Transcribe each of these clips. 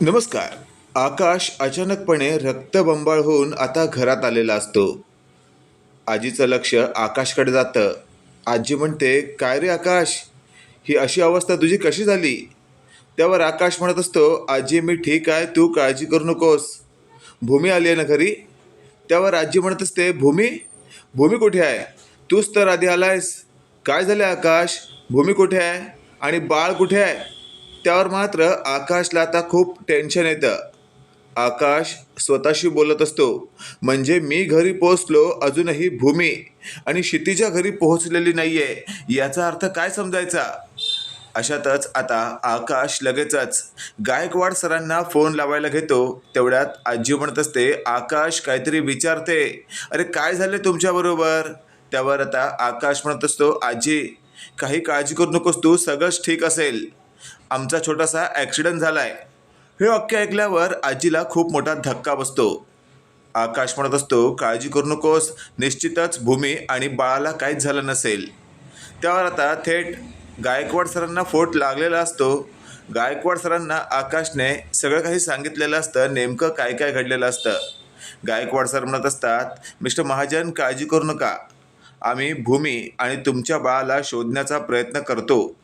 नमस्कार. आकाश अचानकपणे रक्तबंबाळ होऊन आता घरात आलेला असतो. आजीचं लक्ष आकाशकडे जातं. आजी म्हणते काय रे आकाश? ही अशी अवस्था तुझी कशी झाली? त्यावर आकाश म्हणत असतो आजी मी ठीक आहे तू काळजी करू नकोस. भूमी आली आहे ना घरी? त्यावर आजी म्हणत असते भूमी? भूमी कुठे आहे? तूच तर आधी आलायस. काय झालं आकाश? भूमी कुठे आहे? आणि बाळ कुठे आहे? त्यावर मात्र आकाशला आता खूप टेन्शन येतं. आकाश स्वतःशी बोलत असतो. म्हणजे मी घरी पोहोचलो अजूनही भूमी. आणि क्षितिजा घरी पोहोचलेली नाही आहे याचा अर्थ काय समजायचा? अशातच आता आकाश लगेचच गायकवाड सरांना फोन लावायला घेतो. तेवढ्यात आजी म्हणत असते आकाश काहीतरी विचारते. अरे काय झाले तुमच्याबरोबर त्यावर आता आकाश म्हणत असतो आजी काही काळजी करू नकोस तू सगळंच ठीक असेल. आमचा छोटासा ॲक्सिडेंट झाला आहे हे वाक्य ऐकल्यावर आजीला खूप मोठा धक्का बसतो. आकाश म्हणत असतो काळजी करू नकोस निश्चितच भूमी आणि बाळाला काहीच झालं नसेल. त्यावर आता थेट गायकवाड सरांना फोट लागलेला असतो. गायकवाड सरांना आकाशने सगळं काही सांगितलेलं असतं नेमकं काय काय घडलेलं असतं. गायकवाड सर म्हणत असतात मिस्टर महाजन काळजी करू नका. आम्ही भूमी आणि तुमच्या बाळाला शोधण्याचा प्रयत्न करतो.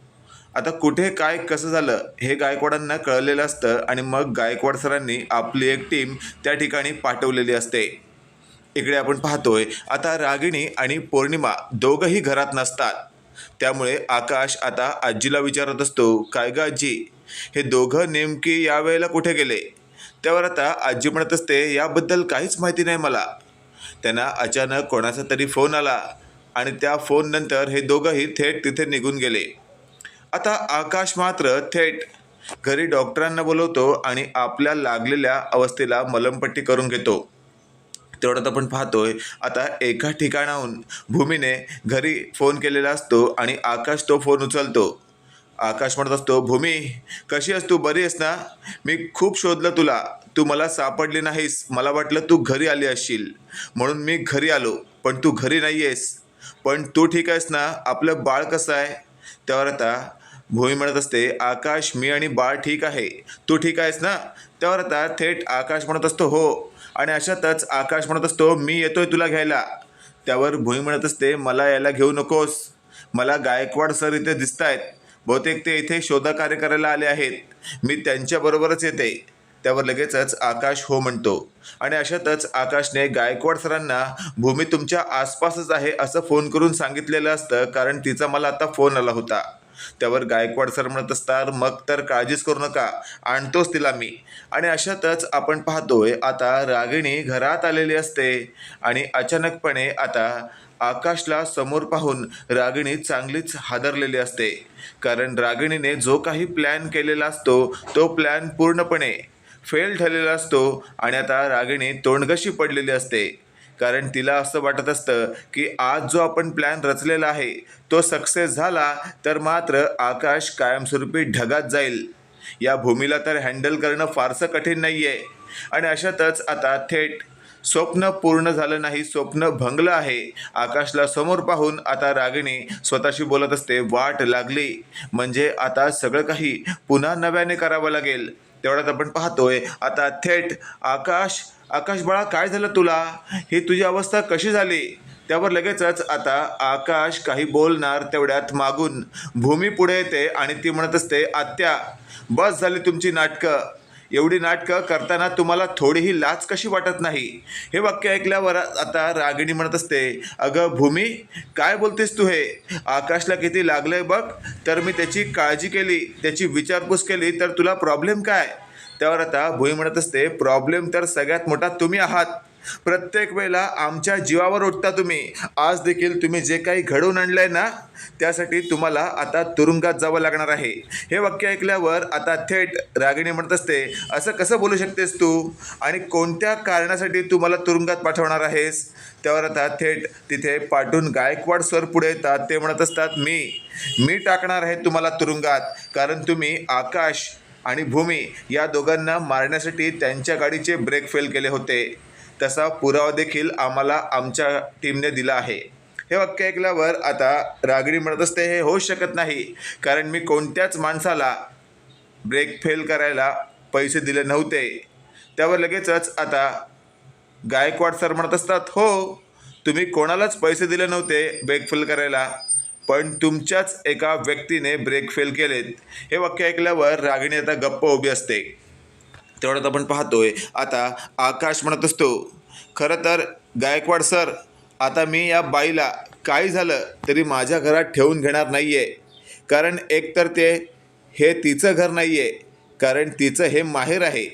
आता कुठे काय कसं झालं हे गायकवाडांना कळलेलं असतं आणि मग गायकवाड सरांनी आपली एक टीम त्या ठिकाणी पाठवलेली असते. इकडे आपण पाहतोय आता रागिणी आणि पौर्णिमा दोघंही घरात नसतात. त्यामुळे आकाश आता आजीला विचारत असतो काय ग आजी? हे दोघं नेमकी यावेळेला कुठे गेले? त्यावर आता आजी म्हणत असते याबद्दल काहीच माहिती नाही मला. त्यांना अचानक कोणाचा तरी फोन आला आणि त्या फोननंतर हे दोघंही थेट तिथे निघून गेले. आता आकाश मात्र थेट घरी डॉक्टरांना बोलवतो आणि आपल्या लागलेल्या अवस्थेला मलमपट्टी करून घेतो. तेवढ्यात आपण पाहतोय. आता एका ठिकाणाहून भूमीने घरी फोन केलेला असतो आणि आकाश तो फोन उचलतो. आकाश म्हणत असतो भूमी कशी आहेस तू? बरी आहेस ना? मी खूप शोधलं तुला. तू मला सापडली नाहीस. मला वाटलं तू घरी आली असशील. म्हणून मी घरी आलो. पण तू घरी नाही आहेस पण तू ठीक आहेस ना? आपलं बाळ कसं आहे? त्यावर आता भूमी म्हणत असते आकाश मी आणि बाळ ठीक आहे. तू ठीक आहेस ना? त्यावर आता थेट आकाश म्हणत असतो हो. आणि अशातच आकाश म्हणत असतो मी येतोय तुला घ्यायला. त्यावर भूमी म्हणत असते मला यायला घेऊ नकोस. मला गायकवाड सर इथे दिसत आहेत बहुतेक ते इथे शोधकार्य करायला आले आहेत. मी त्यांच्याबरोबरच येते. त्यावर लगेचच आकाश हो म्हणतो. आणि अशातच आकाशने गायकवाड सरांना भूमी तुमच्या आसपासच आहे असं फोन करून सांगितलेलं असतं कारण तिचा मला आता फोन आला होता. त्यावर गायकवाड सर म्हणत असतात मग तर काळजीच करू नका आणतोच तिला मी. आणि अशातच आपण पाहतोय आता रागिणी घरात आलेली असते आणि अचानकपणे आता आकाशला समोर पाहून रागिणी चांगलीच हादरलेली असते. कारण रागिणीने जो काही प्लॅन केलेला असतो तो प्लॅन पूर्णपणे फेल ठरलेला असतो आणि आता रागिणी तोंडगशी पडलेली असते. कारण तिला असं वाटत असतं की आज जो आपण प्लॅन रचलेला आहे तो सक्सेस झाला तर मात्र आकाश कायमस्वरूपी ढगात जाईल. या भूमीला तर हँडल करणं फारसं कठीण नाही आहे आणि अशातच आता थेट स्वप्न पूर्ण झालं नाही स्वप्न भंगलं आहे. आकाशला समोर पाहून आता रागिणी स्वतःशी बोलत असते वाट लागली. म्हणजे आता सगळं काही पुन्हा नव्याने करावं लागेल. तेवढ्यात आपण पाहतोय. आता थेट आकाश आकाश बाळा काय झालं तुला? ही तुझी अवस्था कशी झाली? त्यावर लगेचच आता आकाश काही बोलणार तेवढ्यात मागून. भूमी पुढे येते आणि ती म्हणत असते आत्या बस झाली तुमची नाटकं. एवढी नाटकं करताना तुम्हाला थोडीही लाच कशी वाटत नाही? हे वाक्य ऐकल्यावर आता रागिणी म्हणत असते अगं भूमी काय बोलतेस तू हे? आकाशला किती लागलंय बघ तर मी त्याची काळजी केली त्याची विचारपूस केली तर तुला प्रॉब्लेम काय? त्यावर आता भूमी म्हणत असते प्रॉब्लेम तर सगळ्यात मोठा तुम्ही आहात. प्रत्येक वेळेला आमच्या जीवावर उठता तुम्ही. आज देखील तुम्ही जे काही घडवून आणलंय ना त्यासाठी तुम्हाला आता तुरुंगात जावं लागणार आहे. हे वाक्य ऐकल्यावर आता थेट रागिणी म्हणत असते असं कसं बोलू शकतेस तू? आणि कोणत्या कारणासाठी तू मला तुरुंगात पाठवणार आहेस? त्यावर आता थेट तिथे पाठवून गायकवाड सर पुढे येतात. ते म्हणत असतात मी मी टाकणार आहे तुम्हाला तुरुंगात. कारण तुम्ही आकाश आणि भूमी या दोघांना मारण्यासाठी त्यांच्या गाडीचे ब्रेक फेल केले होते. तसा पुरावा देखील आम्हाला आमच्या टीमने दिला आहे. हे वाक्य ऐकल्यावर आता रागडी म्हणत असते हे होऊ शकत नाही कारण मी कोणत्याच माणसाला ब्रेक फेल करायला पैसे दिले नव्हते. त्यावर लगेचच आता गायकवाड सर म्हणत असतात हो तुम्ही कोणालाच पैसे दिले नव्हते ब्रेक फेल करायला पण तुमच्याच एका व्यक्तीने ब्रेक फेल केलेत. हे वाक्य ऐकल्यावर रागिणी आता गप्प उभी असते. तेवढ्यात आपण पाहतोय. आता आकाश म्हणत असतो खरं तर गायकवाड सर आता मी या बाईला काही झालं तरी माझ्या घरात ठेवून घेणार नाही आहे कारण एकतर ते हे तिचं घर नाही आहे कारण तिचं हे माहेर आहे.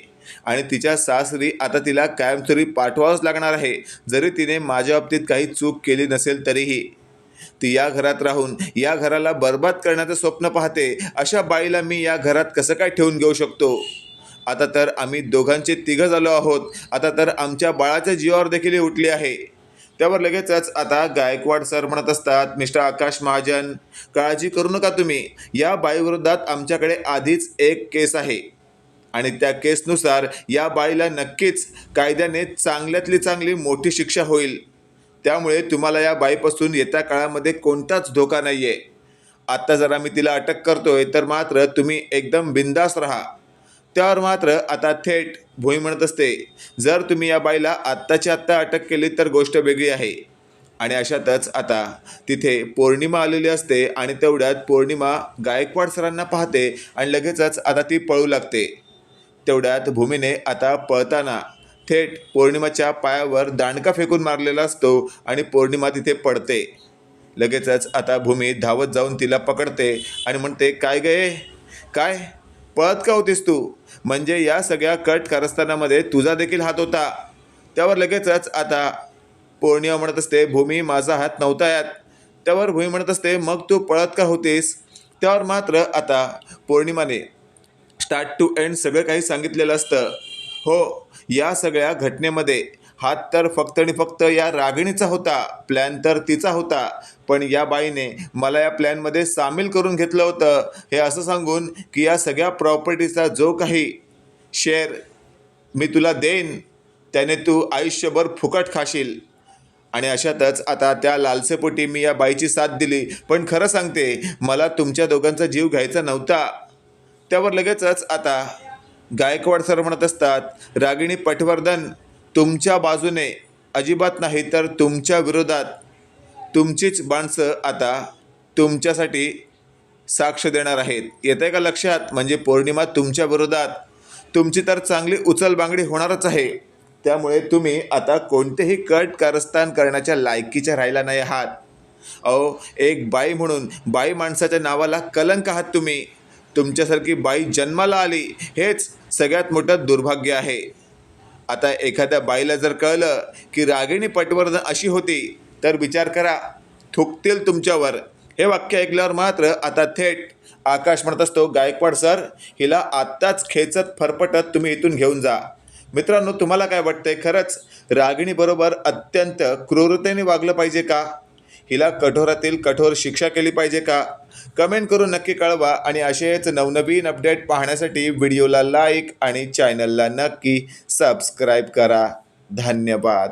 आणि तिच्या सासरी आता तिला कायमस्वरूपी पाठवावंच लागणार आहे जरी तिने माझ्या बाबतीत काही चूक केली नसेल तरीही. ती या घरात राहून या घराला बर्बाद करण्याचं स्वप्न पाहते. अशा बाईला मी या घरात कसं काय ठेवून घेऊ शकतो? आता तर आम्ही दोघांचे तिघं झालो आहोत. आता तर आमच्या बाळाच्या जीवावर देखील उठली आहे. त्यावर लगेचच आता गायकवाड सर म्हणत असतात मिस्टर आकाश महाजन काळजी करू नका तुम्ही. या बाईविरोधात आमच्याकडे आधीच एक केस आहे. आणि त्या केसनुसार या बाईला नक्कीच कायद्याने चांगल्यातली चांगली मोठी शिक्षा होईल. त्यामुळे तुम्हाला या बाईपासून येत्या काळामध्ये कोणताच धोका नाही आहे आत्ता जर आम्ही तिला अटक करतोय तर मात्र तुम्ही एकदम बिंदास राहा. त्यावर मात्र आता थेट भोई म्हणत असते. जर तुम्ही या बाईला आत्ताच्या आत्ता अटक केली तर गोष्ट वेगळी आहे. आणि अशातच आता तिथे पौर्णिमा आलेली असते आणि तेवढ्यात पौर्णिमा गायकवाड सरांना पाहते आणि लगेचच आता ती पळू लागते. तेवढ्यात भूमीने आता पळताना थेट पौर्णिमाच्या पायावर दांडका फेकून मारलेला असतो आणि पौर्णिमा तिथे पडते. लगेचच आता भूमी धावत जाऊन तिला पकडते आणि म्हणते काय गये काय? पळत का होतीस तू? म्हणजे या सगळ्या कट कारस्थानामध्ये तुझा देखील हात होता. त्यावर लगेचच आता पौर्णिमा म्हणत असते भूमी माझा हात नव्हता यात. त्यावर भूमी म्हणत असते मग तू पळत का होतीस? त्यावर मात्र आता पौर्णिमाने स्टार्ट टू एंड सगळं काही सांगितलेलं असतं. हो या सगळ्या घटनेमध्ये हात तर फक्त आणि फक्त या रागिणीचा होता प्लॅन तर तिचा होता. पण या बाईने मला या प्लॅनमध्ये सामील करून घेतलं होतं. हे असं सांगून की या सगळ्या प्रॉपर्टीचा जो काही शेअर मी तुला देईन त्याने तू आयुष्यभर फुकट खाशील. आणि अशातच आता त्या लालसेपोटी मी या बाईची साथ दिली. पण खरं सांगते मला तुमच्या दोघांचा जीव घ्यायचा नव्हता. त्यावर लगेचच आता गायकवाड सर म्हणत असतात रागिणी पटवर्धन तुमच्या बाजूने अजिबात नाही तर तुमच्या विरोधात तुमचीच माणसं आता तुमच्यासाठी साक्ष देणार आहेत. येत आहे का लक्षात? म्हणजे पौर्णिमा तुमच्या विरोधात. तुमची तर चांगली उचलबांगडी होणारच आहे. त्यामुळे तुम्ही आता कोणतेही कट कारस्थान करण्याच्या लायकीच्या राहिला नाही आहात. अहो एक बाई म्हणून बाई माणसाच्या नावाला कलंक आहात तुम्ही. तुमच्यासारखी बाई जन्माला आली हेच सगळ्यात मोठं दुर्भाग्य आहे. आता एखाद्या बाईला जर कळलं की रागिणी पटवर्धन अशी होती तर विचार करा. थुकतील तुमच्यावर. हे वाक्य ऐकल्यावर मात्र आता थेट आकाश म्हणत असतो गायकवाड सर हिला आत्ताच खेचत फरफटत तुम्ही इथून घेऊन जा. मित्रांनो तुम्हाला काय वाटतंय? खरंच रागिणीबरोबर अत्यंत क्रूरतेने वागलं पाहिजे का? हिला कठोरातील कठोर शिक्षा केली पाहिजे का? कमेंट करून नक्की कळवा आणि असेच नवनवीन अपडेट पाहण्यासाठी व्हिडिओला लाईक आणि चॅनलला नक्की सबस्क्राईब करा. धन्यवाद.